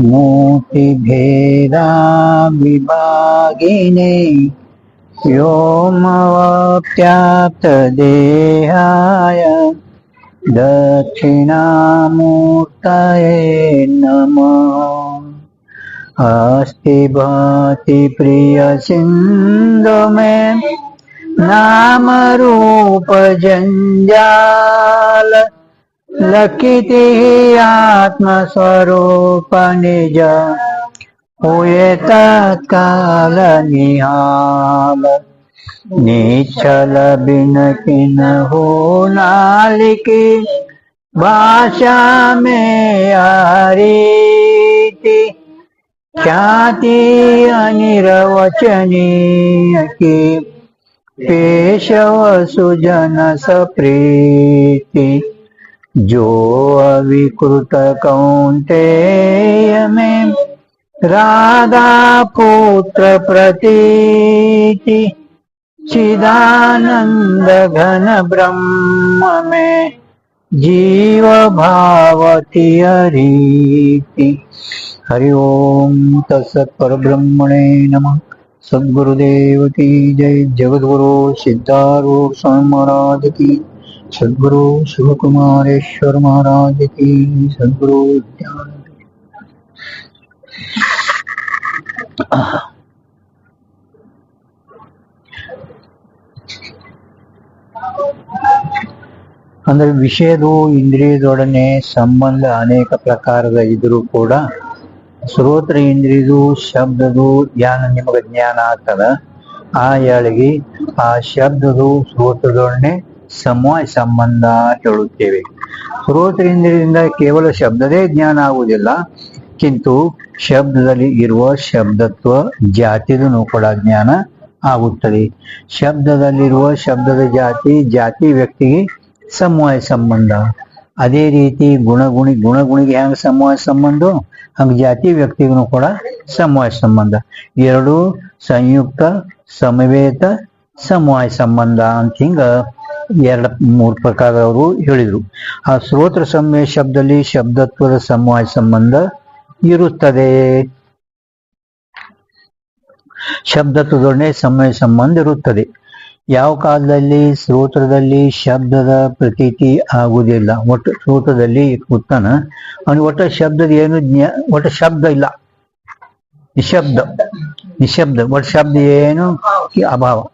मूर्तिभेदाविभागिने व्योमवप्याप्तदेहाय दक्षिणामूर्तये नम। अस्ति प्रियसिन्धु मे नामरूपजञ्जाल લખી આત્મ સ્વરૂપ નિજ હોય તત્કાલ નિહાલ. નિશ્ચલ બિન કિન હો નાલિકી. ભાષા મે હરીતિ ખ્યાતિ અનિરવચનીય કી. પેશવ સુજન સપ્રીતિ. जो अविकृत कौंतेय में राधा पुत्र प्रतीति, चिदानंद घन ब्रह्म में जीव भावती हरीति हरि ओम तत्सत पर ब्रह्मणे नमः। सद्गुरुदेव की जय। जगद्गुरु सिद्धारूढ़ स्वामी की सद्गुरु शिव कुमारेश्वर महाराज की सद्गुरु ज्ञान ಅಂದ್ರೆ ವಿಷಯದು ಇಂದ್ರಿಯದೊಡನೆ ಸಂಬಂಧ ಅನೇಕ ಪ್ರಕಾರದ ಇದ್ರೂ ಕೂಡ ಶ್ರೋತ್ರ ಇಂದ್ರಿಯದು ಶಬ್ದದು ಜ್ಞಾನ ನಿಮಗೆ ಜ್ಞಾನ ಆಗ್ತದ ಆ ಯಾಳಿಗೆ ಆ ಶಬ್ದದು ಶ್ರೋತ್ರದೊಡನೆ ಸಮವಾಯ ಸಂಬಂಧ ಹೇಳುತ್ತೇವೆ. ಶ್ರೋತೇಂದ್ರಿಯಿಂದ ಕೇವಲ ಶಬ್ದದೇ ಜ್ಞಾನ ಆಗುವುದಿಲ್ಲ. ಕಿಂತು ಶಬ್ದದಲ್ಲಿ ಇರುವ ಶಬ್ದತ್ವ ಜಾತಿದೂ ಕೂಡ ಜ್ಞಾನ ಆಗುತ್ತದೆ. ಶಬ್ದದಲ್ಲಿರುವ ಶಬ್ದದ ಜಾತಿ ಜಾತಿ ವ್ಯಕ್ತಿಗೆ ಸಮವಾಯ ಸಂಬಂಧ. ಅದೇ ರೀತಿ ಗುಣಗುಣಿ, ಗುಣಗುಣಿಗೆ ಹ್ಯಾಂಗ ಸಮವಾಯ ಸಂಬಂಧ? ಹಂಗ ಜಾತಿ ವ್ಯಕ್ತಿಗೂ ಕೂಡ ಸಮವಾಯ ಸಂಬಂಧ. ಎರಡು ಸಂಯುಕ್ತ, ಸಮವೇತ, ಸಮವಾಯ ಸಂಬಂಧ ಅಂತ ಹಿಂಗ ಎರಡು ಮೂರು ಪ್ರಕಾರ ಅವರು ಹೇಳಿದರು. ಆ ಶ್ರೋತ್ರ ಸಮಯ ಶಬ್ದದಲ್ಲಿ ಶಬ್ದತ್ವದ ಸಮವಾಯ ಸಂಬಂಧ ಇರುತ್ತದೆ. ಶಬ್ದತ್ವದೊಡನೆ ಸಮಯ ಸಂಬಂಧ ಇರುತ್ತದೆ. ಯಾವ ಕಾಲದಲ್ಲಿ ಶ್ರೋತ್ರದಲ್ಲಿ ಶಬ್ದದ ಪ್ರತೀತಿ ಆಗುವುದಿಲ್ಲ. ಒಟ್ಟು ಶ್ರೋತ್ರದಲ್ಲಿ ಕೂತಾನ ಅವನಿಗೆ ಒಟ್ಟ ಶಬ್ದದ ಏನು ಜ್ಞಾ, ಒಟ್ಟ ಶಬ್ದ ಇಲ್ಲ. ನಿಶಬ್ದ. ನಿಶಬ್ದ. ಒಟ್ಟು ಶಬ್ದ ಏನು? ಅಭಾವ.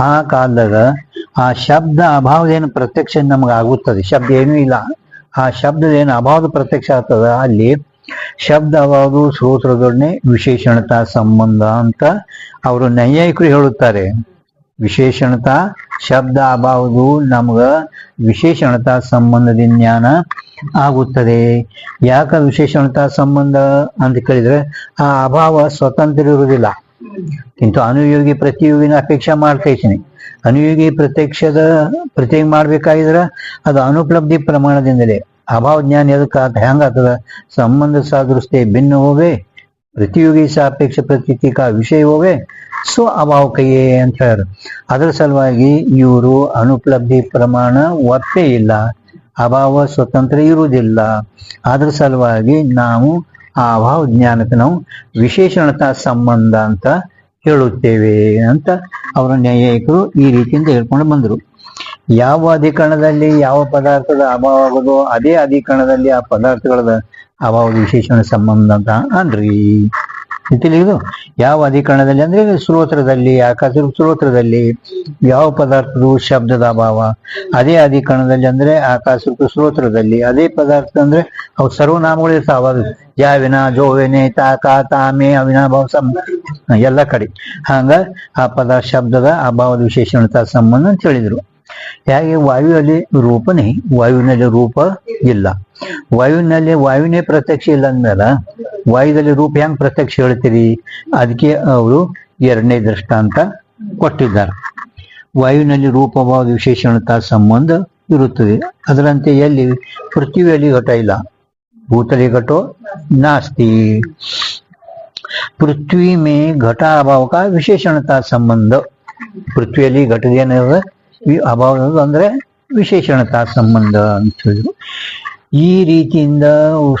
ಆ ಕಾಲದಾಗ ಆ ಶಬ್ದ ಅಭಾವದ ಏನು ಪ್ರತ್ಯಕ್ಷ ನಮ್ಗೆ ಆಗುತ್ತದೆ. ಶಬ್ದ ಏನೂ ಇಲ್ಲ. ಆ ಶಬ್ದದ ಏನು ಅಭಾವದ ಪ್ರತ್ಯಕ್ಷ ಆಗ್ತದ? ಅಲ್ಲಿ ಶಬ್ದ ಅಭಾವದು ಶ್ರೋತ್ರದೊಡನೆ ವಿಶೇಷಣತಾ ಸಂಬಂಧ ಅಂತ ಅವರು ನೈಯಾಯಿಕರು ಹೇಳುತ್ತಾರೆ. ವಿಶೇಷಣತಾ, ಶಬ್ದ ಅಭಾವದು ನಮ್ಗ ವಿಶೇಷಣತಾ ಸಂಬಂಧದ ಜ್ಞಾನ ಆಗುತ್ತದೆ. ಯಾಕ ವಿಶೇಷಣತಾ ಸಂಬಂಧ ಅಂತ ಕೇಳಿದ್ರೆ ಆ ಅಭಾವ ಸ್ವತಂತ್ರ ಇರುವುದಿಲ್ಲ. ಕಿಂತು ಅನುಯೋಗಿ ಪ್ರತಿಯೋಗಿನ ಅಪೇಕ್ಷೆ ಮಾಡ್ತಾ ಇದ್ದೀನಿ ಅನುಯೋಗಿ ಪ್ರತ್ಯಕ್ಷದ ಪ್ರತ್ಯೇಕ ಮಾಡ್ಬೇಕಾಗಿದ್ರ ಅದು ಅನುಪಲಬ್ಧಿ ಪ್ರಮಾಣದಿಂದಲೇ. ಅಭಾವ ಜ್ಞಾನ ಎದಕ್ಕೆ ಆತ ಹೆಂಗಾಗ್ತದ ಸಂಬಂಧ ಸಾದೃಶ್ಯ ಭಿನ್ನ ಹೋವೆ ಪ್ರತಿಯೋಗಿ ಸಾಪೇಕ್ಷ ಪ್ರತೀತಿಕ ವಿಷಯ ಹೋವೆ ಸೊ ಅಭಾವ ಕೈಯೇ ಅಂತ ಹೇಳ ಅದರ ಸಲುವಾಗಿ ಇವರು ಅನುಪಲಬ್ಧಿ ಪ್ರಮಾಣ ಒಪ್ಪೇ ಇಲ್ಲ, ಅಭಾವ ಸ್ವತಂತ್ರ ಇರುವುದಿಲ್ಲ. ಅದರ ಸಲುವಾಗಿ ನಾವು ಆ ಅಭಾವ ಜ್ಞಾನಕ್ಕೆ ನಾವು ವಿಶೇಷಣತಾ ಸಂಬಂಧ ಅಂತ ಹೇಳುತ್ತೇವೆ ಅಂತ ಅವರ ನ್ಯಾಯಿಕರು ಈ ರೀತಿಯಿಂದ ಹೇಳ್ಕೊಂಡು ಬಂದರು. ಯಾವ ಅಧಿಕರಣದಲ್ಲಿ ಯಾವ ಪದಾರ್ಥದ ಅಭಾವ ಆಗೋದೋ ಅದೇ ಅಧಿಕರಣದಲ್ಲಿ ಆ ಪದಾರ್ಥಗಳ ಅಭಾವದ ವಿಶೇಷಣ ಸಂಬಂಧ ಅಂತ ಅನ್ರಿ ಇದು ಯಾವ ಅಧಿಕರಣದಲ್ಲಿ? ಅಂದ್ರೆ ಶ್ರೋತ್ರದಲ್ಲಿ, ಆಕಾಶ ಶ್ರೋತ್ರದಲ್ಲಿ ಯಾವ ಪದಾರ್ಥದ ಶಬ್ದದ ಅಭಾವ? ಅದೇ ಅಧಿಕರಣದಲ್ಲಿ ಅಂದ್ರೆ ಆಕಾಶ ಶ್ರೋತ್ರದಲ್ಲಿ. ಅದೇ ಪದಾರ್ಥ ಅಂದ್ರೆ ಅವು ಸರ್ವನಾಮಗಳು ಇರ್ತಾವ ಜಾವಿನ, ಜೋವೆನೆ, ತಾಕ, ತಾಮೆ, ಅವಿನಾಭಾವ ಸಂ ಎಲ್ಲ ಕಡೆ. ಹಂಗ ಆ ಪದ ಶಬ್ದದ ಅಭಾವದ ವಿಶೇಷಣತಾ ಸಂಬಂಧ ಅಂತ ಹೇಳಿದ್ರು. ಹೇಗೆ? ವಾಯುವಲ್ಲಿ ರೂಪನೇ ವಾಯುವಿನಲ್ಲಿ ರೂಪ ಇಲ್ಲ. ವಾಯುವಿನಲ್ಲಿ ವಾಯುವಿನೇ ಪ್ರತ್ಯಕ್ಷ ಇಲ್ಲ ಅಂದ್ಮೇಲೆ ವಾಯುದಲ್ಲಿ ರೂಪ ಹೆಂಗ್ ಪ್ರತ್ಯಕ್ಷ ಹೇಳ್ತೀರಿ? ಅದಕ್ಕೆ ಅವರು ಎರಡನೇ ದೃಷ್ಟಾಂತ ಕೊಟ್ಟಿದ್ದಾರೆ. ವಾಯುವಿನಲ್ಲಿ ರೂಪವಾದ ವಿಶೇಷಣತಾ ಸಂಬಂಧ ಇರುತ್ತದೆ. ಅದರಂತೆ ಎಲ್ಲಿ? ಪೃಥ್ವಿಯಲ್ಲಿ ಘಟ ಇಲ್ಲ. ಭೂತಲಿ ಘಟೋ ನಾಸ್ತಿ. ಪೃಥ್ವಿ ಮೇ ಘಟ ಅಭಾವಕ ವಿಶೇಷಣತಾ ಸಂಬಂಧ. ಪೃಥ್ವಿಯಲ್ಲಿ ಘಟದ ಅಭಾವ ಅಂದ್ರೆ ವಿಶೇಷಣತಾ ಸಂಬಂಧ ಅಂತ ಹೇಳಿದ್ರು. ಈ ರೀತಿಯಿಂದ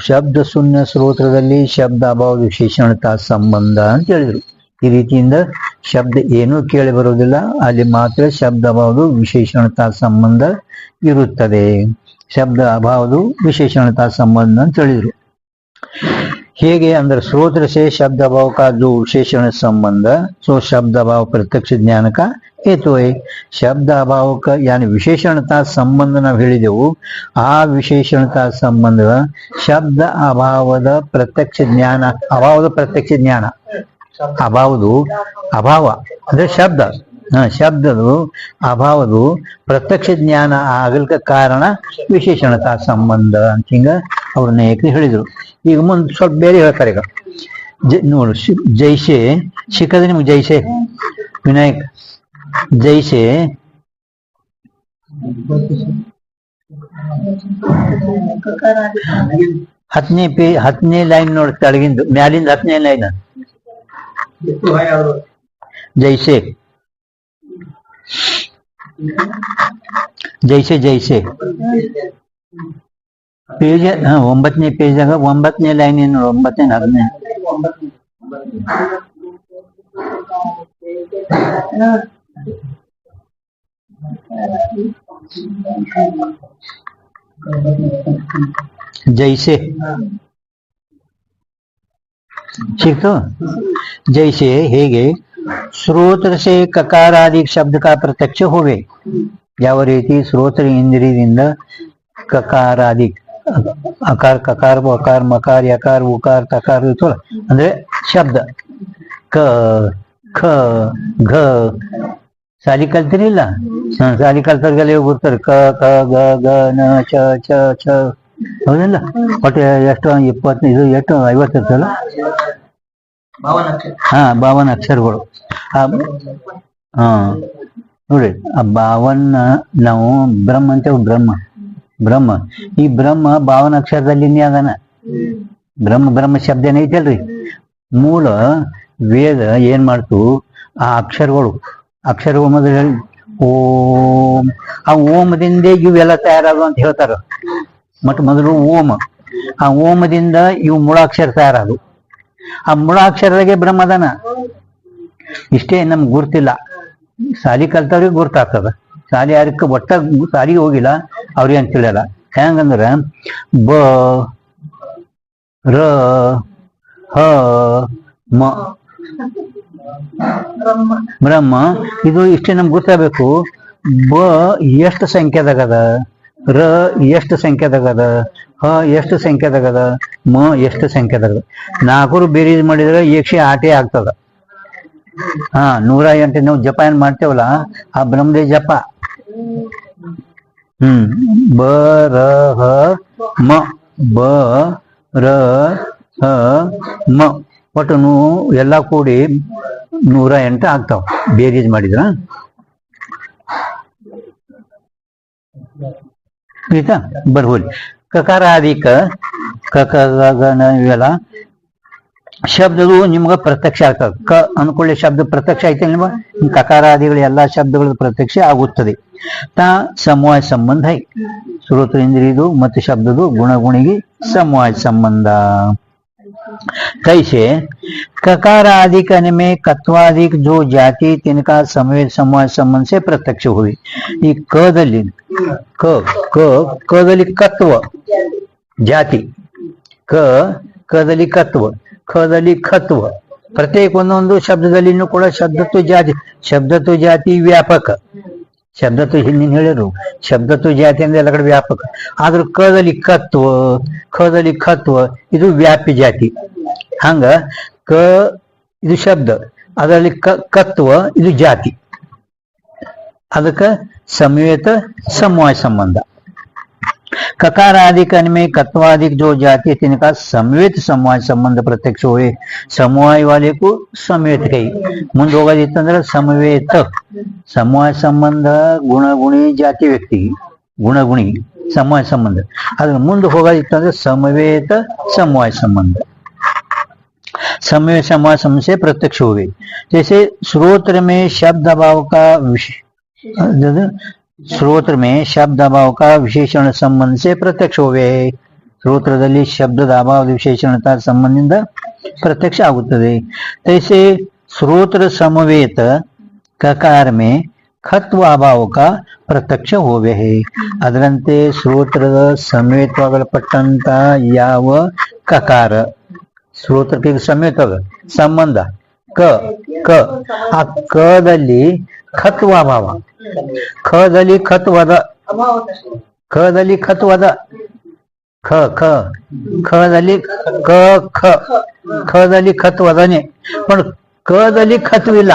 ಶಬ್ದ ಶೂನ್ಯ ಸ್ತೋತ್ರದಲ್ಲಿ ಶಬ್ದ ಅಭಾವ ವಿಶೇಷಣತಾ ಸಂಬಂಧ ಅಂತ ಹೇಳಿದ್ರು. ಈ ರೀತಿಯಿಂದ ಶಬ್ದ ಏನೂ ಕೇಳಿ ಬರುವುದಿಲ್ಲ, ಅಲ್ಲಿ ಮಾತ್ರ ಶಬ್ದ ಅಭಾವದು ವಿಶೇಷಣತಾ ಸಂಬಂಧ ಇರುತ್ತದೆ. ಶಬ್ದ ಅಭಾವದು ವಿಶೇಷಣತಾ ಸಂಬಂಧ ಅಂತ ಹೇಳಿದ್ರು. ಹೇಗೆ ಅಂದ್ರೆ ಶ್ರೋತ್ರಸೆ ಶಬ್ದ ಭಾವಕ ಅದು ವಿಶೇಷಣ ಸಂಬಂಧ, ಸೊ ಶಬ್ದ ಅಭಾವ ಪ್ರತ್ಯಕ್ಷ ಜ್ಞಾನಕ ಹೇತುವೆ ಶಬ್ದ ಅಭಾವಕ್ಕೆ ಯಾನಿ ವಿಶೇಷಣತಾ ಸಂಬಂಧ ನಾವು ಹೇಳಿದೆವು. ಆ ವಿಶೇಷಣತಾ ಸಂಬಂಧ ಶಬ್ದ ಅಭಾವದ ಪ್ರತ್ಯಕ್ಷ ಜ್ಞಾನ, ಅಭಾವದ ಪ್ರತ್ಯಕ್ಷ ಜ್ಞಾನ. ಅಭಾವದು ಅಭಾವ, ಅಂದ್ರೆ ಶಬ್ದ. ಶಬ್ದದು ಅಭಾವದು ಪ್ರತ್ಯಕ್ಷ ಜ್ಞಾನ ಆಗಲಿಕ್ಕ ಕಾರಣ ವಿಶೇಷಣತಾ ಸಂಬಂಧ ಅಂತ ಹಿಂಗ ಅವ್ರ ನಾಯಕರು ಹೇಳಿದ್ರು. ಈಗ ಮುಂದ್ ಸ್ವಲ್ಪ ಬೇರೆ ಹೇಳ್ತಾರೆ ಈಗ. ನೋಡು ಜೈಶೆ ಸಿಕ್ಕದೆ ನಿಮ್ಗೆ ಜೈಶೆ ವಿನಾಯಕ್ ಜೈಸೆ ಹತ್ತನೇ ಪೇ ಹತ್ತನೇ ಲೈನ್ ನೋಡಿ ಕೆಳಗಿಂದು ಮ್ಯಾಲಿಂದ ಹತ್ತನೇ ಲೈನ್ ಜೈಸೆ ಜೈಸೆ ಜೈಸೆ ಪೇಜ್ ಹಾ ಒಂಬತ್ತನೇ ಪೇಜಾಗ ಒಂಬತ್ತನೇ ಲೈನ್ ಏನು ಒಂಬತ್ತನೇ ಹದಿನೈದು जैसे। ಸಿಕ್ತು ಜೈಸೆ ಹೇಗೆ ಶ್ರೋತ್ರ ಸೆ ಕಕಾರಾದಿ ಶಬ್ದ ಕಾ ಪ್ರತ್ಯಕ್ಷ ಹೋವೆ ಯಾವ ರೀತಿ ಶ್ರೋತ್ರ ಇಂದ್ರಿಯದಿಂದ ಕಕಾರಾದಿ ಅಕಾರ ಕಕಾರ ಅಕಾರ ಮಕಾರ ಯಕಾರ ಉಕಾರ ತಕಾರ ಇರ್ತಲ್ಲ ಅಂದ್ರೆ ಶಬ್ದ ಕ ಖ ಘ ಸಾಲಿ ಕಲ್ತಿರಿಲ್ಲ ಸಾಲಿ ಕಲ್ತವ್ರಿಗೆಲ್ಲ ಬರ್ತಾರೆ ಕ ಕ ಗ ಗ ನ ಚ ಚ ಚ. ಹೌದಲ್ಲ? ಒಟ್ಟು ಎಷ್ಟು? ಇಪ್ಪತ್ತೈದು ಎಷ್ಟು? ಐವತ್ತು ಇರ್ತಲ್ಲ ಹಾ ಬಾವನ್ ಅಕ್ಷರಗಳು ಆ ಹಾ ನೋಡಿ ಆ ಭಾವನ ನಾವು ಬ್ರಹ್ಮ ಅಂತೇವೆ ಬ್ರಹ್ಮ. ಬ್ರಹ್ಮ. ಈ ಬ್ರಹ್ಮ ಬಾವನ ಅಕ್ಷರದಲ್ಲಿ ಅದಾನ ಬ್ರಹ್ಮ ಬ್ರಹ್ಮ ಶಬ್ದ ಏನೈತಲ್ರಿ ಮೂಲ ವೇದ ಏನ್ ಮಾಡ್ತು? ಆ ಅಕ್ಷರಗಳು ಅಕ್ಷರಗಳು ಹೋಮದಲ್ಲಿ ಓಂ. ಆ ಓಮದಿಂದ ಇವೆಲ್ಲ ತಯಾರಾಗು ಅಂತ ಹೇಳ್ತಾರ. ಮತ್ತು ಮೊದಲು ಓಮ. ಆ ಓಮದಿಂದ ಇವು ಮೂಳಾಕ್ಷರ ತಯಾರಾದವು. ಆ ಮೂಳಾಕ್ಷರದಾಗೆ ಬ್ರಹ್ಮದಾನ ಇಷ್ಟೇ ನಮ್ಗೆ ಗುರ್ತಿಲ್ಲ. ಸಾಲಿ ಕಲ್ತವ್ರಿಗೆ ಗುರ್ತಾಗ್ತದ. ಸಾಲಿ ಯಾರಕ್ಕೆ ಒಟ್ಟ ಸಾಲಿಗೆ ಹೋಗಿಲ್ಲ, ಅವ್ರಿಗೆ ಅಂತ ತಿಳಿಯಲ್ಲ. ಹೆಂಗಂದ್ರ, ಬ, ರ, ಹ, ಮ. ಬ್ರಹ್ಮ. ಇದು ಇಷ್ಟೇ ನಮ್ಗೆ ಗೊತ್ತಾಗಬೇಕು. ಬ ಎಷ್ಟು ಸಂಖ್ಯೆದಾಗದ? ರ ಎಷ್ಟು ಸಂಖ್ಯೆದಾಗದ? ಹ ಎಷ್ಟು ಸಂಖ್ಯೆದಾಗದ? ಮ ಎಷ್ಟು ಸಂಖ್ಯೆದಾಗದ? ನಾಲ್ಕರು ಬೇರೀಸ್ ಮಾಡಿದ್ರೆ ಏಕ್ಷೆ ಆಟೇ ಆಗ್ತದ. ಹಾ, ನೂರ ಎಂಟು ನಾವು ಜಪ ಏನ್ ಮಾಡ್ತೇವಲ್ಲ, ಆ ಬ್ರಹ್ಮದೇ ಜಪ. ಹ್ಮ್, ಬ, ರ, ಹ, ಮ. ಬ, ರ, ಹ, ಮ. ಒಟ್ಟು ಎಲ್ಲ ಕೂಡಿ ನೂರ ಎಂಟು ಆಗ್ತಾವ. ಬೇರೀಜ್ ಮಾಡಿದ್ರ? ಆಯ್ತಾ? ಬರ್ಬೋದು ಕಕಾರ ಆದಿಕ ಕ ಕ ಗ ಗ ನ ಇವೆಲ್ಲ ಶಬ್ದಗಳು ನಿಮ್ಗೆ ಪ್ರತ್ಯಕ್ಷ ಆಗ್ತದೆ ಕ ಅನ್ಕೊಳ್ಳಿ ಶಬ್ದ ಪ್ರತ್ಯಕ್ಷ ಐತೆ ನಿಮ್ಮ ಕಕಾರಾದಿಗಳು ಎಲ್ಲಾ ಶಬ್ದಗಳ ಪ್ರತ್ಯಕ್ಷ ಆಗುತ್ತದೆ. ತಾ ಸಮವಾಯ ಸಂಬಂಧ ಇಂದ್ರಿಯದು ಮತ್ತು ಶಬ್ದದು ಗುಣಗುಣಿಗೆ ಸಮವಾಯ ಸಂಬಂಧ. कैसे ककार आदि करने में कत्वादिक जो जाति तिनका संवेद समाज संबंध से प्रत्यक्ष हुई ಈ ಕದಲ್ಲಿ ಕ ಕ ಕದಲ್ಲಿ ಕತ್ವ ಜಾತಿ ಕ ಕದಲ್ಲಿ ಕತ್ವ ಖದಲ್ಲಿ ಖತ್ವ ಪ್ರತ್ಯೇಕ ಒಂದೊಂದು ಶಬ್ದದಲ್ಲಿನೂ ಕೂಡ ಶಬ್ದತ್ವ ಜಾತಿ ಶಬ್ದತ್ವ ಜಾತಿ ವ್ಯಾಪಕ ಶಬ್ದ ತು ಹಿಂದಿನ ಹೇಳಿದ್ರು. ತು ಜಾತಿ ಅಂದ್ರೆ ಎಲ್ಲ ಕಡೆ ವ್ಯಾಪಕ. ಆದ್ರ ಕದಲ್ಲಿ ಕತ್ವ ಕದಲ್ಲಿ ಕತ್ವ, ಇದು ವ್ಯಾಪಿ ಜಾತಿ. ಹಂಗ ಕ ಇದು ಶಬ್ದ, ಅದರಲ್ಲಿ ಕತ್ವ, ಇದು ಜಾತಿ. ಅದಕ್ಕ ಸಮೇತ ಸಮವಾಯ ಸಂಬಂಧ. ककार आदि कन में कत्वादिक जो जाति है तिनका संवेत समवाय संबंध प्रत्यक्ष हुए समवाय वाले को संवेत कही ಮುಂದೆ ಹೋಗೋದಿತ್ತಂದ್ರೆ ಸಮವೇತ ಸಮವಾಯ ಸಂಬಂಧ ಗುಣಗುಣಿ ಜಾತಿ ವ್ಯಕ್ತಿ ಗುಣಗುಣಿ ಸಮವಾಯ ಸಂಬಂಧ ಅದ್ರ ಮುಂದೆ ಹೋಗೋದಿತ್ತಂದ್ರೆ ಸಮವೇತ समवाय संबंध समय समासम से प्रत्यक्ष हुए जैसे श्रोत्र में शब्द अभाव का विषय ಶ್ರೋತ್ರ ಮೇ ಶಬ್ದ ಅಭಾವ ಕಾ ವಿಶೇಷಣ ಸಂಬಂಧ ಸೆ ಪ್ರತ್ಯಕ್ಷ ಹೋವೆ ಶ್ರೋತ್ರದಲ್ಲಿ ಶಬ್ದದ ಅಭಾವದ ವಿಶೇಷಣತಾ ಸಂಬಂಧದಿಂದ ಪ್ರತ್ಯಕ್ಷ ಆಗುತ್ತದೆ ತೈಸೆ ಶ್ರೋತ್ರ ಸಮವೇತ ಕಕಾರ ಮೇ ಖತ್ವ ಅಭಾವ ಕಾ ಪ್ರತ್ಯಕ್ಷ ಹೋವೆ ಅದರಂತೆ ಶ್ರೋತ್ರದ ಸಮೇತವಾಗಲ್ಪಟ್ಟಂತ ಯಾವ ಕಕಾರ ಶ್ರೋತ್ರಕ್ಕೆ ಸಮೇತ ಸಂಬಂಧ ಕ ಕ ಆ ಕದಲ್ಲಿ ಖತ್ವಾಭಾವ ಖದಲ್ಲಿ ಖತ್ವದ ಖದಲ್ಲಿ ಖತ್ವದ ಖ ಖ ಖದಲ್ಲಿ ಕ ಖ ಖದಲ್ಲಿ ಖತ್ವದನೆ पण ಕದಲ್ಲಿ ಖತ್ವಿಲ್ಲ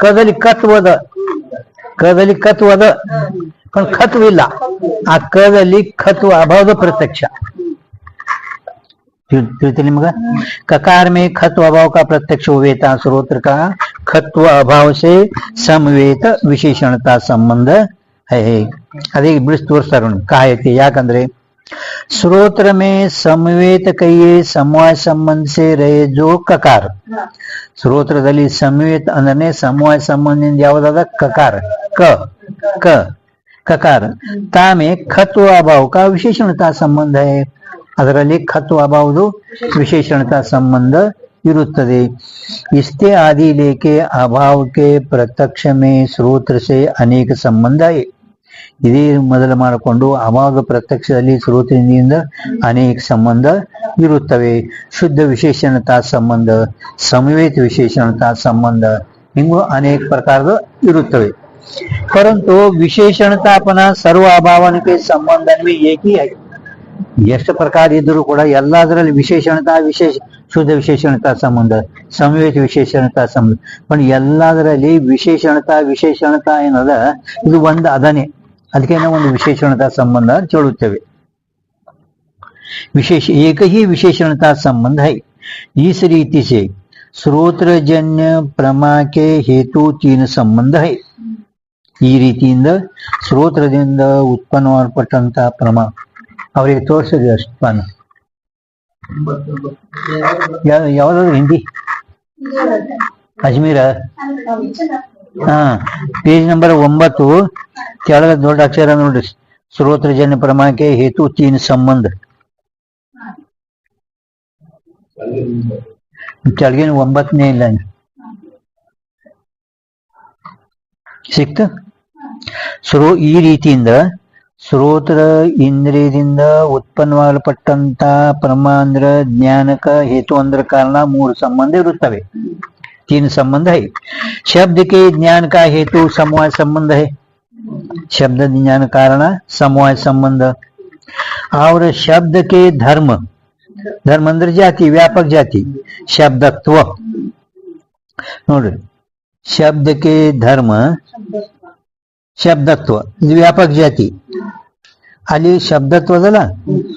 ಕದಲ್ಲಿ ಖತ್ವದ ಕದಲ್ಲಿ ಖತ್ವದ पण ಖತ್ವಿಲ್ಲ ಆ ಕದಲ್ಲಿ ಖತ್ವ ಅಭಾವದ ಪ್ರತ್ಯಕ್ಷ ತಿಳ್- ತಿಳಿತು ನಿಮ್ಗ ककार में खत्व अभाव का प्रत्यक्ष वेता स्रोत्र का खत्व अभाव से समवेत ವಿಶೇಷಣತಾ ಸಂಬಂಧ है ಅದೇ ಬಿಡಿಸಿ ತೋರಿಸ್ತಾರೆ ನೋಡಿ ಕಾಯತಿ ಯಾಕಂದ್ರೆ स्रोत्र में समवेत ಕೈಯೇ ಸಮವಾಯ ಸಂಬಂಧ से रहे जो ಕಕಾರ ಶ್ರೋತ್ರದಲ್ಲಿ ಸಂವೇತ ಅಂದ್ರೆ ಸಮವಾಯ ಸಂಬಂಧದಿಂದ ಯಾವುದಾದ ಕಕಾರ ಕ ಕ ಕಕಾರ ತಾಮೆ ಖತ್ವ ಅಭಾವ ಕಾ ವಿಶೇಷಣತಾ ಸಂಬಂಧ है ಅದರಲ್ಲಿ ಖತ್ವ ಅಭಾವದು ವಿಶೇಷಣತಾ ಸಂಬಂಧ ಇರುತ್ತದೆ. ಇಷ್ಟೇ ಆದಿ ಲೇಖೆ ಅಭಾವಕ್ಕೆ ಪ್ರತ್ಯಕ್ಷಮೆ ಶ್ರೋತ್ರಸೆ ಅನೇಕ ಸಂಬಂಧ ಇದೆ ಮೊದಲು ಮಾಡಿಕೊಂಡು ಅಭಾವದ ಪ್ರತ್ಯಕ್ಷದಲ್ಲಿ ಶ್ರೋತ್ರಿಂದ ಅನೇಕ ಸಂಬಂಧ ಇರುತ್ತವೆ. ಶುದ್ಧ ವಿಶೇಷಣತಾ ಸಂಬಂಧ, ಸಮವೇತ ವಿಶೇಷಣತಾ ಸಂಬಂಧ ಹಿಂಗೂ ಅನೇಕ ಪ್ರಕಾರದ ಇರುತ್ತವೆ. ಪರಂತು ವಿಶೇಷಣತಾಪನ ಸರ್ವ ಅಭಾವನಕ್ಕೆ ಸಂಬಂಧನವೇ ಏಕಿ ಆಗಿದೆ. ಎಷ್ಟು ಪ್ರಕಾರ ಇದ್ರೂ ಕೂಡ ಎಲ್ಲದರಲ್ಲಿ ವಿಶೇಷಣತಾ, ವಿಶೇಷ, ಶುದ್ಧ ವಿಶೇಷಣತಾ ಸಂಬಂಧ ಸಂವೇದ ವಿಶೇಷಣತಾ ಸಂಬಂಧ. पण ಎಲ್ಲದರಲ್ಲಿ ವಿಶೇಷಣತಾ ವಿಶೇಷಣತಾ ಏನದ ಇದು ಒಂದು ಅದನೇ ಅದಕ್ಕೆ ಒಂದು ವಿಶೇಷಣತಾ ಸಂಬಂಧ ಅಂತ ಹೇಳುತ್ತೇವೆ. ವಿಶೇಷ, ಏಕಹಿ ವಿಶೇಷಣತಾ ಸಂಬಂಧ ಹೈ. ಈ ರೀತಿಸೆ ಸ್ರೋತ್ರಜನ್ಯ ಪ್ರಮಾಕೆ ಹೇತು ತೀನ ಸಂಬಂಧ ಹೈ. ಈ ರೀತಿಯಿಂದ ಸ್ರೋತ್ರದಿಂದ ಉತ್ಪನ್ನವಾಗಲ್ಪಟ್ಟಂತಹ ಪ್ರಮಾ ಅವರಿಗೆ ತೋರಿಸಿದ್ವಿ ಅಷ್ಟು ಪಾನ. ಯಾ- ಯಾವ್ದಾದ್ರು ಹಿಂದಿ? ಅಜ್ಮೀರ? ಹಾ ಪೇಜ್ ನಂಬರ್ ಒಂಬತ್ತು ಕೆಳಗ ದೊಡ್ಡ ಅಕ್ಷರ ನೋಡ್ರಿ ಶ್ರೋತ್ರಜನ್ಯ ಪ್ರಮಾಣಕ್ಕೆ ಹೇತು ತೀನ್ ಸಂಬಂಧ. ಕೆಳಗಿನ ಒಂಬತ್ತನೇ ಇಲ್ಲ ಸಿಕ್ತ? ಸ್ರೋ ಈ ರೀತಿಯಿಂದ ಶ್ರೋತ್ರ ಇಂದ್ರಿಯದಿಂದ ಉತ್ಪನ್ನವಾಗಲ್ಪಟ್ಟಂತ ಪ್ರಮ ಅಂದ್ರ ಜ್ಞಾನಕ ಹೇತು ಅಂದ್ರ ಕಾರಣ ಮೂರು ಸಂಬಂಧ ಇರುತ್ತವೆ तीन संबंध है शब्द के ज्ञान का हेतु समवाय संबंध है शब्द ज्ञान कारण समवाय संबंध और शब्द के धर्म धर्म अंदर जाति व्यापक जाति शब्दत्व ನೋಡ್ರಿ ಶಬ್ದಕ್ಕೆ ಧರ್ಮ ಶಬ್ದತ್ವ. ಇದು ವ್ಯಾಪಕ ಜಾತಿ. ಅಲ್ಲಿ ಶಬ್ದತ್ವದಲ್ಲ,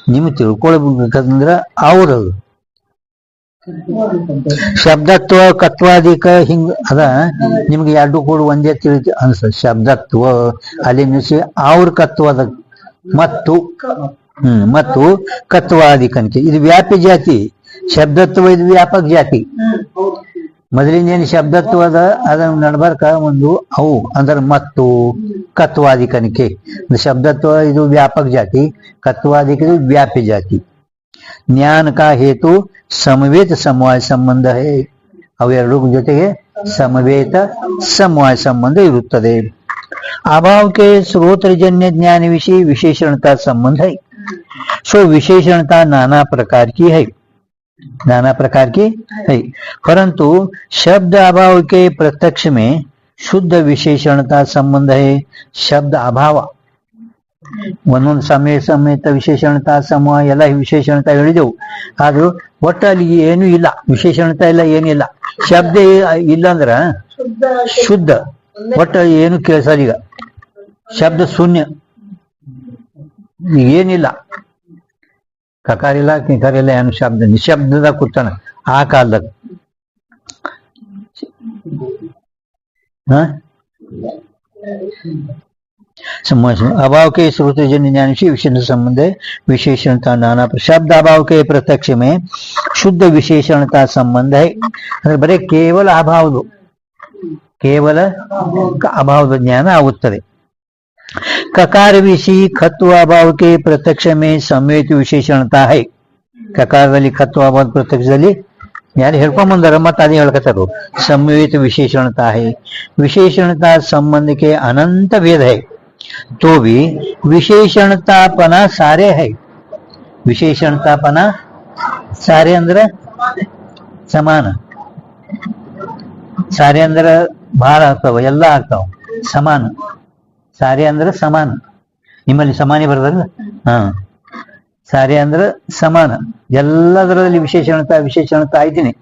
ನಿಮ್ಗೆ ತಿಳ್ಕೊಳ್ಬೇಕಂದ್ರ ಅವ್ರದು. ಶಬ್ದತ್ವ, ಕತ್ವಾದಿಕ, ಹಿಂಗ, ಅದ, ನಿಮ್ಗೆ ಎರಡು ಕೂಡ ಒಂದೇ ತಿಳಿತಿ ಅನ್ಸ ಶಬ್ದತ್ವ, ಅಲ್ಲಿ ನಿಲ್ಸಿ ಅವ್ರ ಕತ್ವದ ಮತ್ತು, ಹ್ಮ್, ಮತ್ತು ಕತ್ವಾದಿಕ ಇದು ವ್ಯಾಪಿ ಜಾತಿ. ಶಬ್ದತ್ವ ಇದು ವ್ಯಾಪಕ ಜಾತಿ. ಮೊದಲಿನ ಏನು ಶಬ್ದತ್ವ ಅದ ಅದನ್ನ ನಡ್ಬರ್ಕ ಒಂದು ಅವು ಅಂದ್ರೆ ಮತ್ತು ಕತ್ವಾದಿಕನಿಕೆ ಇದು ಶಬ್ದತ್ವ ಇದು ವ್ಯಾಪಕ ಜಾತಿ ಕತ್ವಾದಿಕ ಇದು ವ್ಯಾಪಿ ಜಾತಿ ಜ್ಞಾನ ಕಾ ಹೇತು ಸಮವೇತ ಸಮವಾಯ ಸಂಬಂಧ ಹೇ ಅವೆರಡು ಜೊತೆಗೆ ಸಮವೇತ ಸಮವಾಯ ಸಂಬಂಧ ಇರುತ್ತದೆ ಅಭಾವಕ್ಕೆ स्रोत्रजन्य ज्ञान विषय विशेषणता संबंध है सो विशेषणता नाना प्रकार की है नाना प्रकार की है परंतु शब्द अभाव के प्रत्यक्ष में शुद्ध विशेषणता संबंध है शब्द अभाव ಒಂದೊಂದು ಸಮಯ ಸಮೇತ ವಿಶೇಷಣತಾ ಸಮೂಹ ಎಲ್ಲ ವಿಶೇಷಣತಾ ಹೇಳಿದೆವು ಆದ್ರೂ ಒಟ್ಟು ಅಲ್ಲಿ ಏನೂ ಇಲ್ಲ ವಿಶೇಷಣತಾ ಇಲ್ಲ ಏನಿಲ್ಲ ಶಬ್ದ ಇಲ್ಲ ಅಂದ್ರ ಶುದ್ಧ ಒಟ್ಟು ಏನು ಕೇಳಿಸಲ್ಲ ಈಗ ಶಬ್ದ ಶೂನ್ಯ ಈಗ ಏನಿಲ್ಲ ಕಕಾರಿಲ್ಲ ಕಿಕಾರಿಲ್ಲ ಏನು ಶಬ್ದ ನಿಶಬ್ದದಾಗ ಕೂತಾನ ಆ ಕಾಲದಾಗ ಹ समझ अभाव के श्रुति जन्य ज्ञान से विशेषण संबंध है विशेषणता नाना प्र- शब्द अभाव के प्रत्यक्ष में शुद्ध विशेषणता संबंध है ಅಂದ್ರೆ ಬರೀ ಕೇವಲ ಅಭಾವದು ಕೇವಲ ಕ- ಅಭಾವದ ಜ್ಞಾನ ಆಗುತ್ತದೆ ककार विषयी खत्व अभाव के प्रत्यक्ष में ಸಂವೇತ ವಿಶೇಷಣತಾ है ಕಕಾರದಲ್ಲಿ ಖತ್ವ ಅಭಾವ ಪ್ರತ್ಯಕ್ಷದಲ್ಲಿ ಯಾರು ಹೇಳ್ಕೊಂಡ್ ಬಂದಾರ ಮತ್ತೆ ಅದೇ ಹೇಳ್ಕತ್ತಾರು ಸಂವೇತ ವಿಶೇಷಣತಾ है विशेषणता संबंध के अनंत भेद है तो भी ವಿಶೇಷಣತಾಪನ ಸಾರೇ है ವಿಶೇಷಣತಾಪನ ಸಾರೆ ಅಂದ್ರೆ ಸಮಾನ ಸಾರೆ ಅಂದ್ರೆ ಬಹಳ ಆಗ್ತಾವ ಎಲ್ಲ ಆಗ್ತಾವ ಸಮಾನ ಸಾರೆ ಅಂದ್ರೆ ಸಮಾನ. ನಿಮ್ಮಲ್ಲಿ ಸಮಾನಿ ಬರ್ದಲ್ಲ? ಹಾ. ಸಾರಿ ಅಂದ್ರೆ ಸಮಾನ. ಎಲ್ಲದರಲ್ಲಿ ವಿಶೇಷಣತ ವಿಶೇಷಣತ ಆಯ್ತೀನಿ.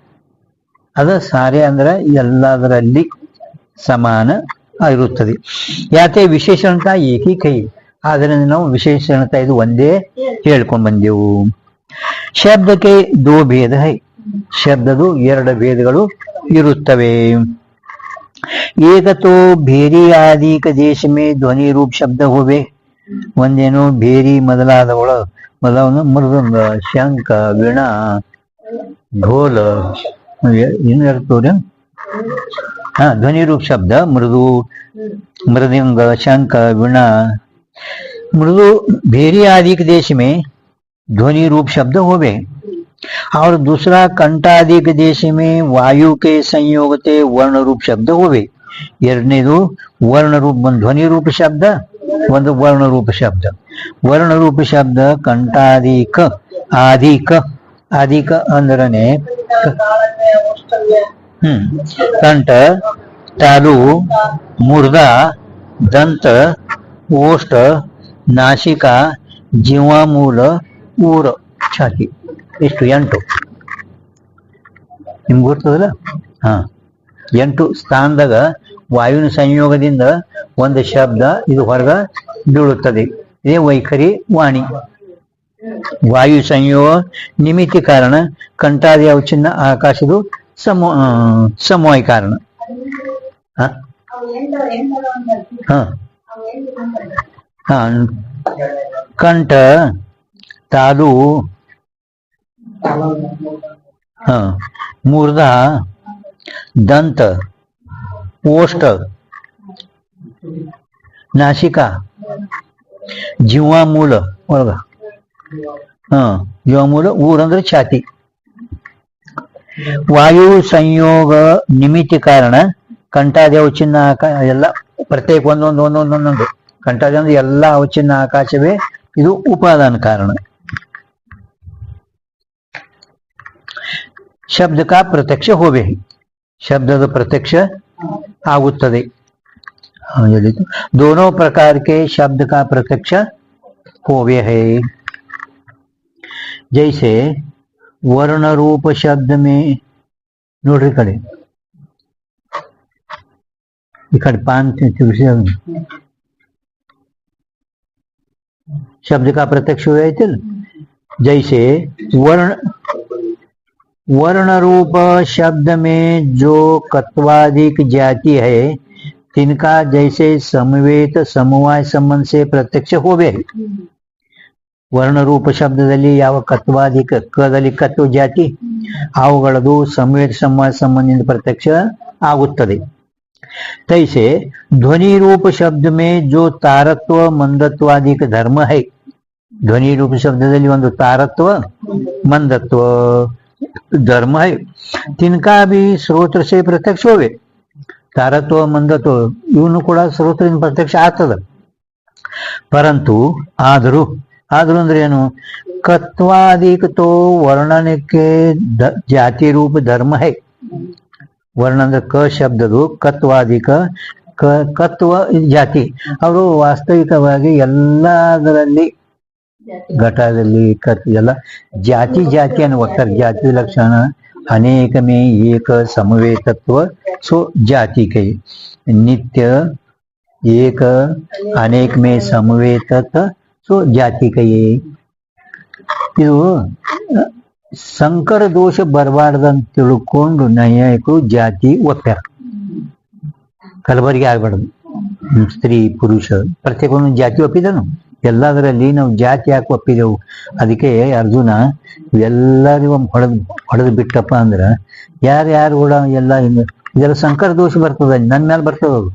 ಅದು ಸಾರಿ ಅಂದ್ರೆ ಎಲ್ಲದರಲ್ಲಿ ಸಮಾನ ಇರುತ್ತದೆ ಯಾಕೆ ವಿಶೇಷಣತ ಏಕೀಕೈ ಆದ್ದರಿಂದ ನಾವು ವಿಶೇಷಣತ ಇದು ಒಂದೇ ಹೇಳ್ಕೊಂಡ್ ಬಂದೆವು. ಶಬ್ದಕ್ಕೆ ದೋ ಭೇದ ಹೈ. ಶಬ್ದದು ಎರಡು ಭೇದಗಳು ಇರುತ್ತವೆ. ಏಕತೋ ಭೇರಿ ಆದಿಕ ದೇಶ ಮೇ ಧ್ವನಿ ರೂಪ ಶಬ್ದ ಹೋವೆ ಒಂದೇನು ಭೇರಿ ಮೊದಲಾದವಳ ಮೊದಲವನು ಮೃದಂಗ ಶಂಖ ವೀಣ ಢೋಲ ಏನು ಇರ್ತವ್ರಿ ಹಾ ಧ್ವನಿ ರೂಪ ಶಬ್ದ ಮೃದು मृदंग शंख वीणा मृदु भेरी आदि के देश में ध्वनि रूप शब्द होवे और दूसरा कंठादिक देश में वायु के संयोग से वर्ण रूप शब्द होवे ಎರಡನೇದು ವರ್ಣ ರೂಪ ಒಂದು ಧ್ವನಿ ರೂಪ ಶಬ್ದ ಒಂದು ವರ್ಣ ರೂಪ ಶಬ್ದ ವರ್ಣ ರೂಪ ಶಬ್ದ ಕಂಠಾದಿಕ ಆದಿಕ ಆದಿಕ ಅಂದ್ರನೆ ಹ್ಮ್ ಕಂಠ ತಾಲೂ ಮುರ್ದ ದಂತ ಓಷ್ಟ ನಾಸಿಕ ಜೀವಾಮೂಲ ಊರ ಛಾತಿ ಇಷ್ಟು ಎಂಟು. ನಿಮ್ಗೆ ಗೊತ್ತದಲ್ಲ ಹಾ. ಎಂಟು ಸ್ಥಾನದಾಗ ವಾಯುವಿನ ಸಂಯೋಗದಿಂದ ಒಂದು ಶಬ್ದ ಇದು ಹೊರಗ ಬೀಳುತ್ತದೆ. ಇದೇ ವೈಖರಿ ವಾಣಿ. ವಾಯು ಸಂಯೋಗ ನಿಮಿತಿ ಕಾರಣ ಕಂಠಾದಿ ಅವಚಿನ್ನ ಆಕಾಶದು ಸಮೋ ಆ, ಸಮವಾಯ ಕಾರಣ. ಕಂಠ ಹ. ಹ, ಮೂರ್ಧ ದಂತ ಓಷ್ಟ ನಾಸಿಕಾ ಜೀವಾಮೂಲ ಒಳಗ. ಹ, ಜೀವಾಮೂಲ ಊರಂದ್ರೆ ಛಾತಿ. ವಾಯು ಸಂಯೋಗ ನಿಮಿತ್ತಿ ಕಾರಣ ಕಂಠಾದಿ ಚಿನ್ನ ಎಲ್ಲ ಪ್ರತ್ಯೇಕ ಒಂದೊಂದು ಒಂದೊಂದು ಒಂದೊಂದು ಕಂಠಾದಿ ಅಂದ್ರೆ ಎಲ್ಲ ಅವಚಿನ್ನ ಆಕಾಶವೇ, ಇದು ಉಪಾದಾನ ಕಾರಣ. ಶಬ್ದ ಕಾ ಪ್ರತ್ಯಕ್ಷ ಹೋವೆ ಶಬ್ದದ ಪ್ರತ್ಯಕ್ಷ ಆಗುತ್ತದೆ हाँ, ये लिखो। दोनों प्रकार के शब्द का प्रत्यक्ष होवे है जैसे वर्ण रूप शब्द में ನೋಡ್ರಿ ಈ ಕಡೆ ಈ ಕಡೆ ಪಾನ್ ವಿಷಯ शब्द का प्रत्यक्ष हुआ है जैसे वर्ण वर्ण रूप शब्द में जो कत्वादिक जाति है तिनका जैसे समवेत समवाय संबंध से प्रत्यक्ष होवे ವರ್ಣರೂಪ ಶಬ್ದದಲ್ಲಿ ಯಾವ ಕತ್ವಾದಿಕ ಕದಲ್ಲಿ ಕತ್ವ ಜಾತಿ ಅವುಗಳದು ಸಂವೇದ ಸಮವಾಯ ಸಂಬಂಧದಿಂದ ಪ್ರತ್ಯಕ್ಷ ಆಗುತ್ತದೆ तैसे ध्वनि रूप शब्द में जो तारत्व मंदत्वादिक धर्म है ಧ್ವನಿ ರೂಪ ಶಬ್ದದಲ್ಲಿ ಒಂದು ತಾರತ್ವ ಮಂದತ್ವ ಧರ್ಮ है तिनका भी स्रोत्र से प्रत्यक्ष होवे ತಾರತ್ವ ಮಂದತ್ವ ಇವನು ಕೂಡ ಸ್ರೋತ್ರದಿಂದ ಪ್ರತ್ಯಕ್ಷ ಆಗ್ತದ ಪರಂತು ಆದರೂ ಆದರೂ ಅಂದ್ರೆ ಏನು ಕತ್ವಾದಿಕತೋ ವರ್ಣನಕ್ಕೆ ದ- ಜಾತಿ ರೂಪ ಧರ್ಮ ಹೈ ವರ್ಣ ಅಂದ್ರೆ ಕ ಶಬ್ದದು ಕತ್ವಾದಿಕ ಕ ಕತ್ವ ಜಾತಿ ಅವರು ವಾಸ್ತವಿಕವಾಗಿ ಎಲ್ಲದರಲ್ಲಿ ಘಟದಲ್ಲಿ ಕರ್ತಿದೆಲ್ಲ ಜಾತಿ ಜಾತಿ ಅನ್ನು ಜಾತಿ ಲಕ್ಷಣ ಅನೇಕಮೇ ಏಕ ಸಮವೇತತ್ವ ಸೊ ಜಾತಿ ಕೈ ನಿತ್ಯ ಏಕ ಅನೇಕಮೇ ಮೇ ಸಮವೇತತ್ ಸೊ ಜಾತಿ ಕೈ ಇದು ಸಂಕರ ದೋಷ ಬರಬಾರ್ದಂತ ತಿಳ್ಕೊಂಡು ನೈಯಾಯಿಕರು ಜಾತಿ ಒತ್ತಾರ ಕಲಬರಿಗೆ ಆಗ್ಬಾರ್ದು. ಸ್ತ್ರೀ, ಪುರುಷ ಪ್ರತ್ಯೇಕ ಜಾತಿ ಒಪ್ಪಿದನು. ಎಲ್ಲದರಲ್ಲಿ ನಾವು ಜಾತಿ ಯಾಕೆ ಒಪ್ಪಿದೆವು? ಅದಕ್ಕೆ ಅರ್ಜುನ, ಎಲ್ಲರಿಗೂ ಹೊಡೆದು ಹೊಡೆದು ಬಿಟ್ಟಪ್ಪ ಅಂದ್ರ ಯಾರು ಯಾರು ಕೂಡ ಎಲ್ಲ ಇದೆಲ್ಲ ಸಂಕರ ದೋಷ ಬರ್ತದ ನನ್ನ ಮೇಲೆ ಬರ್ತದ ಅದು.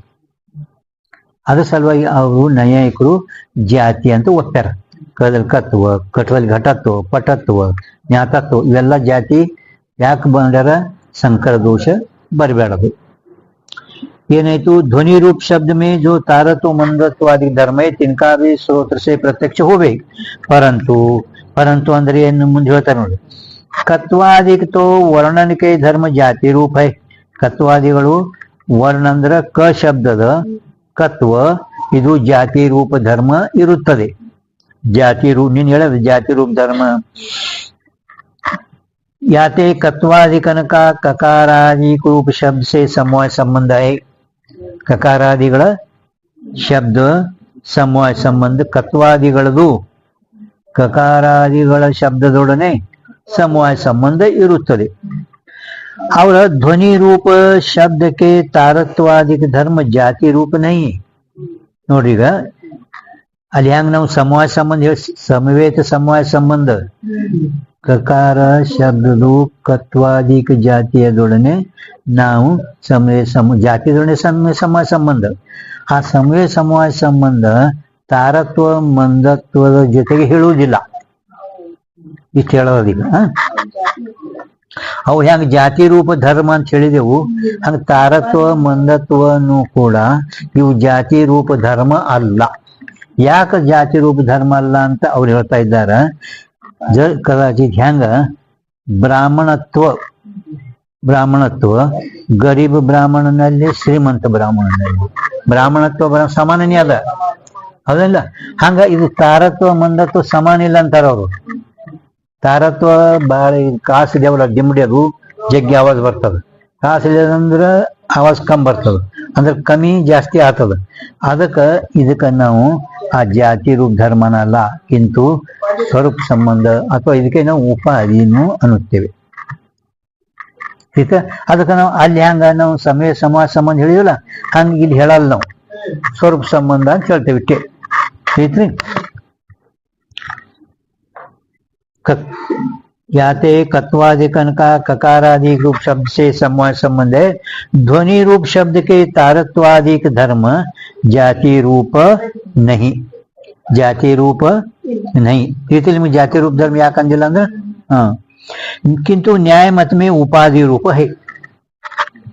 ಅದ್ರ ಸಲುವಾಗಿ ಅವರು ನ್ಯಾಯಿಕರು ಜಾತಿ ಅಂತ ಒಪ್ಪ್ಯಾರ. ಕದಲ್ ಕತ್ವ ಕಟ್ವಲ್ ಘಟತ್ವ, ಪಟತ್ವ, ಜ್ಞಾತತ್ವ, ಇವೆಲ್ಲ ಜಾತಿ ಯಾಕೆ ಬಂದಾರ ಸಂಕರ ದೋಷ ಬರಬೇಡದು ಏನಾಯ್ತು ध्वनि रूप शब्द में जो तारत्व मंदत्व आदि धर्म है तिनका भी स्रोत से प्रत्यक्ष होवे परंतु परंतु ಅಂದ್ರೆ ಏನು ಮುಂದೆ ಹೇಳ್ತಾರೆ ನೋಡಿ ಕತ್ವಾದಿಕ್ ತೋ ವರ್ಣನಿಕೆ ಧರ್ಮ ಜಾತಿ ರೂಪ है ಕತ್ವಾದಿಗಳು ವರ್ಣ ಅಂದ್ರ ಕ ಶಬ್ದದ ಕತ್ವ ಇದು ಜಾತಿ ರೂಪ ಧರ್ಮ ಇರುತ್ತದೆ ಜಾತಿ ರೂಪ ನೀನು ಹೇಳೋದು ಜಾತಿ ರೂಪ ಧರ್ಮ ಯಾತೆ ಕತ್ವಾದಿಕನ का ಕಕಾರಾದಿ रूप शब्द से समवाय संबंध है ಕಕಾರಾದಿಗಳ ಶಬ್ದ ಸಮವಾಯ ಸಂಬಂಧ ಕತ್ವಾದಿಗಳದು. ಕಕಾರಾದಿಗಳ ಶಬ್ದದೊಡನೆ ಸಮವಾಯ ಸಂಬಂಧ ಇರುತ್ತದೆ. ಅವರ ಧ್ವನಿ ರೂಪ ಶಬ್ದಕ್ಕೆ ತಾರತ್ವಾದಿಕ ಧರ್ಮ ಜಾತಿ ರೂಪ ನೈ ನೋಡ್ರಿ ಈಗ, ಅಲ್ಲಿ ಹೆಂಗ್ ನಾವು ಸಮವಾಯ ಸಂಬಂಧ ಸಮವೇತ ಸಮವಾಯ ಸಂಬಂಧ. ಕಕಾರ ಶಬ್ದದು ಕತ್ವಾದಿಕ ಜಾತಿಯದೊಡನೆ ನಾವು ಸಮಯ ಸಮ ಜಾತಿಯೊಡನೆ ಸಮಯ ಸಮ, ಸಂಬಂಧ. ಆ ಸಮಯ ಸಮಾಜ ಸಂಬಂಧ ತಾರತ್ವ, ಮಂದತ್ವದ ಜೊತೆಗೆ ಹೇಳುವುದಿಲ್ಲ. ಇಷ್ಟು ಹೇಳೋದೀಗ ಆ? ಅವು ಹೆಂಗ್ ಜಾತಿ ರೂಪ ಧರ್ಮ ಅಂತ ಹೇಳಿದೆವು, ಹಂಗ ತಾರತ್ವ, ಮಂದತ್ವನು ಕೂಡ ಇವು ಜಾತಿ ರೂಪ ಧರ್ಮ ಅಲ್ಲ. ಯಾಕ ಜಾತಿ ರೂಪ ಧರ್ಮ ಅಲ್ಲ ಅಂತ ಅವ್ರು ಹೇಳ್ತಾ ಇದ್ದಾರ? ಜ ಕದಾಚಿತ್ ಹೆಂಗ ಬ್ರಾಹ್ಮಣತ್ವ. ಬ್ರಾಹ್ಮಣತ್ವ. ಗರೀಬ್ ಬ್ರಾಹ್ಮಣನಲ್ಲಿ, ಶ್ರೀಮಂತ ಬ್ರಾಹ್ಮಣನಲ್ಲಿ. ಬ್ರಾಹ್ಮಣತ್ವ ಬ್ರಾ- ಸಮಾನನೇ ಅದ. ಹೌದಲ್ಲ? ಹಂಗ ಇದು ತಾರತ್ವ, ಮಂದತ್ವ ಸಮಾನ ಇಲ್ಲ ಅಂತಾರ ಅವರು. ತಾರತ್ವ ಬಾಳ, ಕಾಸು ದೇವರ ಡಿಮ್ಡಿ ಅದು, ಜಗ್ಗಿ ಆವಾಜ್ ಬರ್ತದ. ಕಾಸು ಇಲ್ಲದಂದ್ರ ಆವಾಜ್ ಕಮ್ಮಿ ಬರ್ತದ, ಅಂದ್ರೆ ಕಮ್ಮಿ ಜಾಸ್ತಿ ಆತದ. ಅದಕ್ಕ ಇದಕ್ಕ ನಾವು ಆ ಜಾತಿ, ರೂಪ ಧರ್ಮನ ಅಲ್ಲ ಕಿಂತು ಸ್ವರೂಪ ಸಂಬಂಧ ಅಥವಾ ಇದಕ್ಕೆ ನಾವು ಉಪಾಧಿನೂ ಅನ್ನುತ್ತೇವೆ. ಆಯ್ತಾ ಅದಕ್ಕೆ ನಾವು ಅಲ್ಲಿ ಹಂಗ ನಾವು ಸಮಯ, ಸಮಾಜ ಸಂಬಂಧ ಹೇಳಿದಲ್ಲ ಹಂಗ ಇಲ್ಲಿ ಹೇಳಲ್ಲ ನಾವು. ಸ್ವರೂಪ ಸಂಬಂಧ ಅಂತ ಹೇಳ್ತೇವೆ ಇಟ್ಟೆ. ಐತ್ರಿ? क- याते कत्वादिकन का ककारादि रूप शब्द से समवाय संबंध है ध्वनि रूप शब्द के तारत्वादिक धर्म जाति रूप नहीं ಜಾತಿ ರೂಪ नहीं ರೀತಿಯಲ್ಲಿ ನಿಮಗೆ ಜಾತಿ ರೂಪ ಧರ್ಮ ಯಾಕೆ ಅಂದಿಲ್ಲ ಅಂದ್ರೆ ಹಾ ಕಿಂತು ನ್ಯಾಯ ಮತ ಮೇ ಉಪಾಧಿ ರೂಪ ಹೈ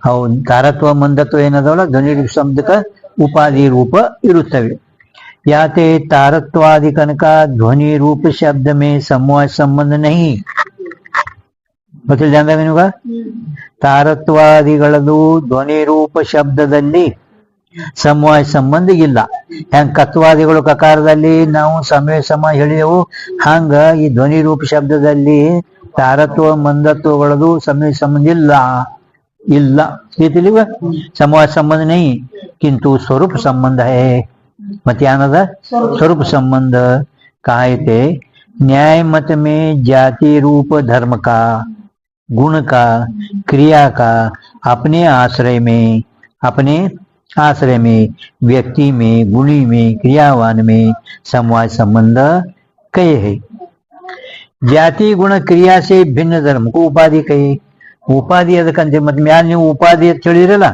ಅವು ತಾರತ್ವ ಮಂದತ್ವ ಏನದವಲ್ಲ ಧ್ವನಿ ರೂಪ ಶಬ್ದಕ ಉಪಾಧಿ ರೂಪ ಇರುತ್ತವೆ ಯಾತೆ ತಾರತ್ವಾದಿಕನಕ ಧ್ವನಿ ರೂಪ ಶಬ್ದ ಮೇ ಸಮವಾಯ ಸಂಬಂಧ ನಹಿ ಗೊತ್ತಿಲ್ಲ ನಿಮ್ಗ ತಾರತ್ವಾದಿಗಳದು ಧ್ವನಿ ರೂಪ ಶಬ್ದದಲ್ಲಿ ಸಮವಾಯ ಸಂಬಂಧ ಇಲ್ಲ ಹೆಂಗ್ ಕತ್ವಾದಿಗಳು ಕಕಾರದಲ್ಲಿ ನಾವು ಸಮಯ ಸಮ ಹೇಳಿದೆವು ಹಂಗ ಈ ಧ್ವನಿ ರೂಪ ಶಬ್ದದಲ್ಲಿ ತಾರತ್ವ ಮಂದತ್ವಗಳದು ಸಮಯ ಸಂಬಂಧ ಇಲ್ಲ. ಇಲ್ಲ ತಿಳಿವ? ಸಮೂಹ ಸಂಬಂಧ ನೈ ಕಿಂತು ಸ್ವರೂಪ ಸಂಬಂಧ ಹೇ. ಮತ್ತೆ ಏನದ ಸ್ವರೂಪ ಸಂಬಂಧ ಕಾಯತೆ ನ್ಯಾಯ ಮತ ಮೇ ಜಾತಿ ರೂಪ ಧರ್ಮ ಕಾ गुण का क्रिया का अपने आश्रय में अपने आश्रय में व्यक्ति में गुणी में क्रियावान में समवाय संबंध कहे है ಜಾತಿ ಗುಣ ಕ್ರಿಯಾ ಸೇ ಭಿನ್ನ ಧರ್ಮಕ್ಕೂ ಉಪಾಧಿ ಕೈ ಉಪಾಧಿ ಅದಕ್ಕಂತೆ ಮತ್ತೆ ಮ್ಯಾಲ ನೀವು ಉಪಾಧಿ ಅಂತ ಹೇಳಿರಲ್ಲ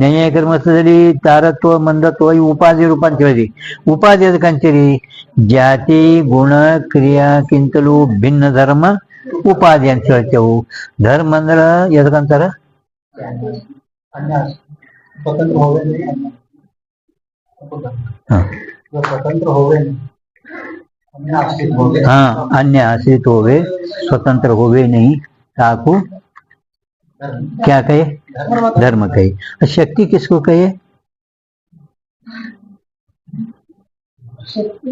ನ್ಯಾಯಿಕರ ಮತದಲ್ಲಿ ತಾರತ್ವ ಮಂದತ್ವ ಈ ಉಪಾಧಿ ರೂಪ ಅಂತ ಹೇಳಿದ್ರಿ ಉಪಾಧಿ ಅದಕ್ಕಂತೀರಿ ಜಾತಿ ಗುಣ ಕ್ರಿಯಾಕ್ಕಿಂತಲೂ ಭಿನ್ನ ಧರ್ಮ ಉಪಾಧಿ ಅಂತ ಹೇಳ್ತೇವು ಧರ್ಮ ಅಂದ್ರ ಎದಕ್ಕಂತಾರ अन्य स्वतंत्र होवे नहीं अन्य ಹ. जो स्वतंत्र होवे नहीं अन्य आश्रित होवे ಹಾ ಅನ್ಯ ಆಶ್ರಿತ ಹೋವೆ ಸ್ವತಂತ್ರ ಹೋವೆ ನೈ ಸಾಕು धर्म क्या कहे धर्म धर्म कहे और शक्ति किसको कहे ಶಕ್ತಿ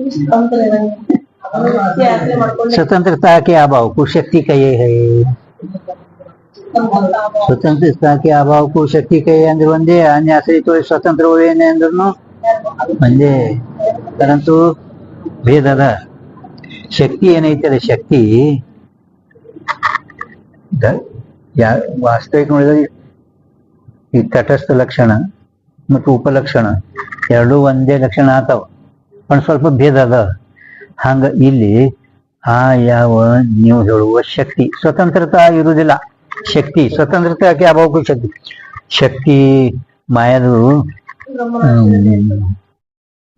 स्वतंत्रता के अभाव को शक्ति कहे है। स्वतंत्रता के अभाव को शक्ति कहे अंदर बंदे अन्य आश्रित तो हो स्वतंत्र हुए ने अंदर नो? बंदे, परंतु भेद अदा शक्ति है नहीं तेरे शक्ति। या वास्तविक में तो तटस्थ लक्षण मत उपलक्षण एरू वंदे लक्षण आता पण स्वल्प भेद अदा ಹಂಗ ಇಲ್ಲಿ ಆ ಯಾವ ನೀವು ಹೇಳುವ ಶಕ್ತಿ ಸ್ವತಂತ್ರತಾ ಇರುವುದಿಲ್ಲ ಶಕ್ತಿ ಸ್ವತಂತ್ರತೆಗೆ ಅಭಾವಕ್ಕೂ ಶಕ್ತಿ? ಶಕ್ತಿ ಮಾಯದು.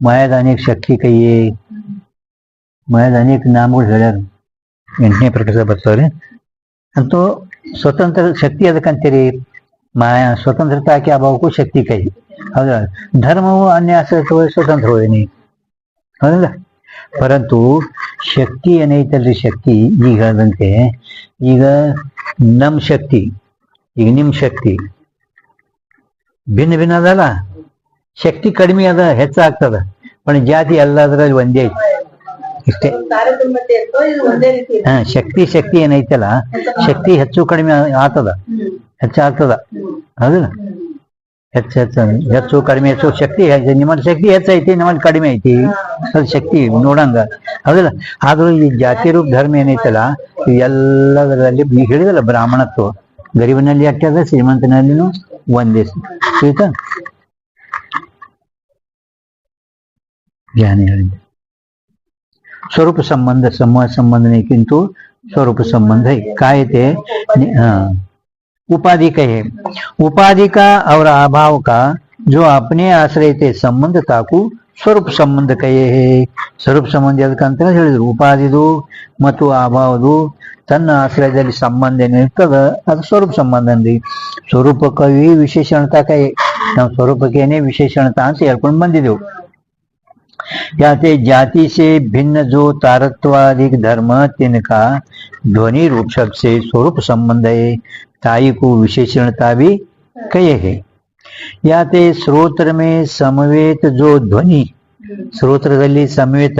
ಮಾಯದ ಅನೇಕ ಶಕ್ತಿ ಕೈಯೇ, ಮಾಯದ ಅನೇಕ ನಾಮಗಳು ಹೇಳ್ಯಾರ. ಎಂಟನೇ ಪ್ರಕರಣ ಬರ್ತಾವ್ರಿ. ಅಂತೂ ಸ್ವತಂತ್ರ ಶಕ್ತಿ ಅದಕ್ಕಂತೀರಿ ಮಾಯ ಸ್ವತಂತ್ರತಾಕ್ಕೆ ಅಭಾವಕ್ಕೂ ಶಕ್ತಿ ಕೈ ಹೌದಾ? ಧರ್ಮವು ಅನ್ಯಾಶ್ರಿತವೋ ಸ್ವತಂತ್ರವೇನಿ ಹೌದಲ್ಲ? ಪರಂತು ಶಕ್ತಿ ಏನೈತಲ್ರಿ ಶಕ್ತಿ? ಈಗ ಅದಂತೆ ಈಗ ನಮ್ ಶಕ್ತಿ ಈಗ ನಿಮ್ ಶಕ್ತಿ. ಭಿನ್ನ ಭಿನ್ನ ಅದಲ್ಲ? ಶಕ್ತಿ ಕಡಿಮೆ ಅದ ಹೆಚ್ಚಾಗ್ತದ पण ಜಾತಿ ಎಲ್ಲದರಲ್ಲಿ ಒಂದೇ ಐತಿ. ಇಷ್ಟೇ. ಹಾ ಶಕ್ತಿ ಶಕ್ತಿ ಏನೈತಲ್ಲ ಶಕ್ತಿ ಹೆಚ್ಚು ಕಡಿಮೆ ಆತದ. ಹೆಚ್ಚಾಗ್ತದ. ಹೌದಲ್ಲ? ಹೆಚ್ಚು ಹೆಚ್ಚು ಕಡಿಮೆ ಹೆಚ್ಚು ಶಕ್ತಿ ನಿಮ್ಮಲ್ಲಿ ಶಕ್ತಿ ಹೆಚ್ಚೈತಿ ನಿಮ್ಮಲ್ಲಿ ಕಡಿಮೆ ಐತಿ. ಅದು ಶಕ್ತಿ ನೋಡಂಗ. ಹೌದಿಲ್ಲ? ಆದ್ರೂ ಈ ಜಾತಿ ರೂಪ ಧರ್ಮ ಏನೈತಲ್ಲ ಎಲ್ಲದರಲ್ಲಿ ಹೇಳಿದಲ್ಲ ಬ್ರಾಹ್ಮಣತ್ವ. ಗರೀಬನಲ್ಲಿ ಅಟ್ಟಾದ ಶ್ರೀಮಂತನಲ್ಲಿನೂ ಒಂದೇ ಶ್ರೀತ ಜ್ಞಾನ ಸ್ವರೂಪ ಸಂಬಂಧ ಸಮ ಸಂಬಂಧಕ್ಕಿಂತೂ ಸ್ವರೂಪ ಸಂಬಂಧ ಕಾಯತೆ ಹಾ. उपाधि कहे उपाधि का और अभाव का जो अपने आश्रय थे ಸಂಬಂಧತಾ ಕು ಸ್ವರೂಪ ಸಂಬಂಧ ಕಯೇ ಸ್ವರೂಪ ಸಂಬಂಧ ಅದಕ್ಕಂತ ಹೇಳಿದ್ರು ಉಪಾಧಿದು ಮತ್ತು ಅಭಾವದು ತನ್ನ ಆಶ್ರಯದಲ್ಲಿ ಸಂಬಂಧ ಏನಿರ್ತದ ಅದು ಸ್ವರೂಪ ಸಂಬಂಧ ಅಂದ್ರಿ ಸ್ವರೂಪಕ್ಕೂ ವಿಶೇಷಣತಾ ಕೈ ನಾವು ಸ್ವರೂಪಕ್ಕೇನೆ ವಿಶೇಷಣತಾ ಅಂತ ಹೇಳ್ಕೊಂಡು ಬಂದಿದ್ದೆವು याते जाति से भिन्न जो तारत्वादिक धर्म तिनका ध्वनि रूप शब्द से स्वरूप संबंध है ताई को विशेषणता भी कहे है या ते स्रोत्र में समवेत जो ध्वनि स्रोत्र गली समवेत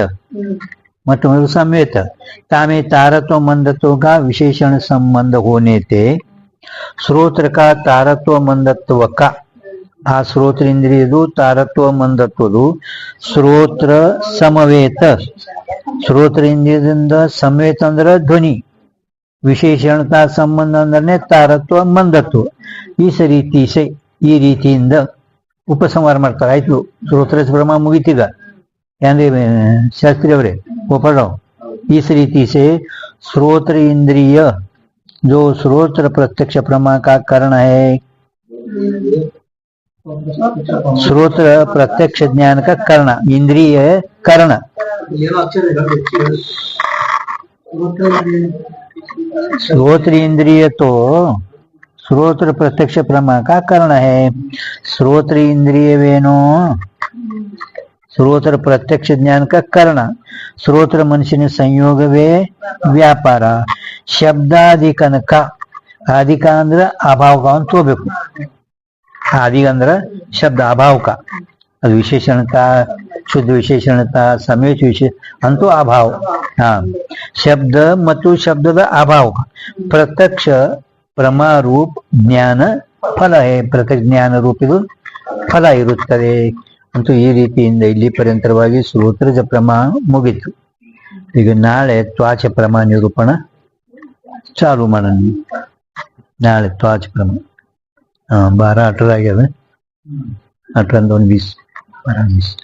मतलब समवेत तामे तारत्व मंदत्व का विशेषण संबंध होने ते स्रोत्र का तारत्व मंदत्व का आ स्रोत्र इंद्रिय दो तारत्व मंदत्व दो स्रोत्र समवेत स्रोत्र ಇಂದ್ರಿಯದಿಂದ समवेत अंदर ध्वनि ವಿಶೇಷಣತಾ ಸಂಬಂಧ ಅಂದ್ರೆ ತಾರತ್ವ ಮಂದತ್ವ ಈ ರೀತಿ ಸೆ ಈ ರೀತಿಯಿಂದ ಉಪಸಂಹಾರ ಮಾಡ್ತಾರೆ ಆಯ್ತು ಶ್ರೋತ್ರ ಬ್ರಹ್ಮ ಮುಗಿತೀಗ ಏನ್ರಿ ಶಾಸ್ತ್ರಿ ಅವರೇ ಒಪ್ಪಡವ್ इस रीति से श्रोत्र इंद्रिय जो श्रोत्र प्रत्यक्ष प्रमा का कारण है श्रोत्र प्रत्यक्ष ज्ञान का कर्ण इंद्रिय कर्ण ಏನೋ ಅಕ್ಷರ ಇದೆ ನೋಡಿ. श्रोत्र इंद्रिय तो श्रोत्र प्रत्यक्ष प्रमा का कारण है श्रोत्र इंद्रिय वेनो श्रोत्र प्रत्यक्ष ज्ञान का कर्ण श्रोत्र ಮನುಷ್ಯನ ಸಂಯೋಗವೇ ವ್ಯಾಪಾರ ಶಬ್ದಾಧಿಕನಕ ಅಧಿಕ ಅಂದ್ರೆ ಅಭಾವಕ ಅಂತ ತಗೋಬೇಕು ಆದಿ ಅಂದ್ರ ಶಬ್ದ ಅಭಾವಕ ಅದು ವಿಶೇಷಣತ, ಶುದ್ಧ ವಿಶೇಷಣತ, ಸಮೇತ ವಿಶೇಷ ಅಂತೂ ಅಭಾವ ಹಾ. ಶಬ್ದ ಮತ್ತು ಶಬ್ದದ ಅಭಾವ. ಪ್ರತ್ಯಕ್ಷ ಪ್ರಮಾರೂಪ್ ಜ್ಞಾನ ಫಲ ಪ್ರತ್ಯಕ್ಷ ಜ್ಞಾನ ರೂಪಿದು ಫಲ ಇರುತ್ತದೆ ಅಂತೂ ಈ ರೀತಿಯಿಂದ ಇಲ್ಲಿ ಪರ್ಯಂತರವಾಗಿ ಶ್ರೋತ್ರಜ ಪ್ರಮಾಣ ಮುಗಿತು. ಈಗ ನಾಳೆ ತ್ವಾಚ ಪ್ರಮಾ ನಿರೂಪಣ ಚಾಲು ಮಾಡೋಣ. ನಾಳೆ ತ್ವಾಚ ಪ್ರಮಾಣ ಹಾ ಬಾರ ಅಠರ ಆಗ್ಯದ ಒಂದು ಒಂದು para a.